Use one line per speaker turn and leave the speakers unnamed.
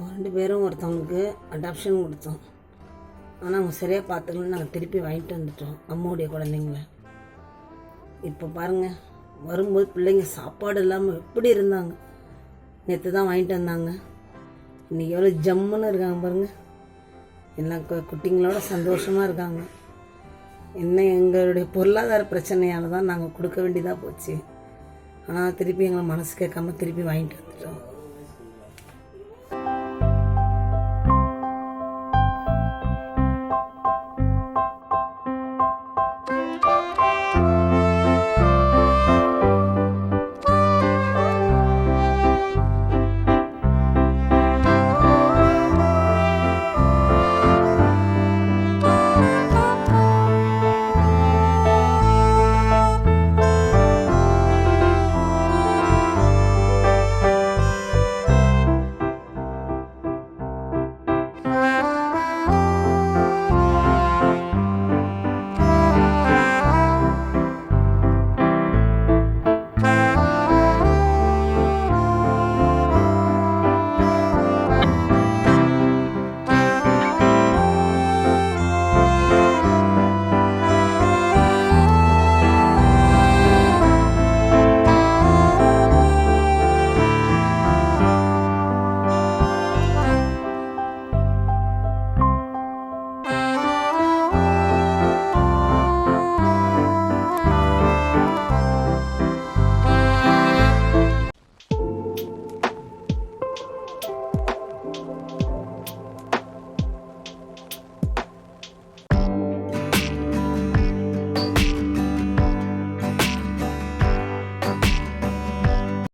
ரெண்டு பேரும் ஒருத்தவங்களுக்கு அடாப்ஷன் கொடுத்தோம். ஆனால் அவங்க சரியாக பார்த்துக்கலன்னு நாங்கள் திருப்பி வாங்கிட்டு வந்துட்டோம் அம்மாவுடைய குழந்தைங்கள. இப்போ பாருங்கள் வரும்போது பிள்ளைங்க சாப்பாடு இல்லாமல் எப்படி இருந்தாங்க? நேற்று தான் வாங்கிட்டு வந்தாங்க. இன்றைக்கி எவ்வளோ ஜம்முன்னு இருக்காங்க பாருங்கள் எல்லாம் குட்டிங்களோட சந்தோஷமாக இருக்காங்க. என்ன எங்களுடைய பொருளாதார பிரச்சனையால் தான் நாங்கள் கொடுக்க வேண்டியதாக போச்சு. ஆனால் திருப்பி எங்களை மனசு கேட்காம திருப்பி வாங்கிட்டு வந்துட்டோம். Thank you.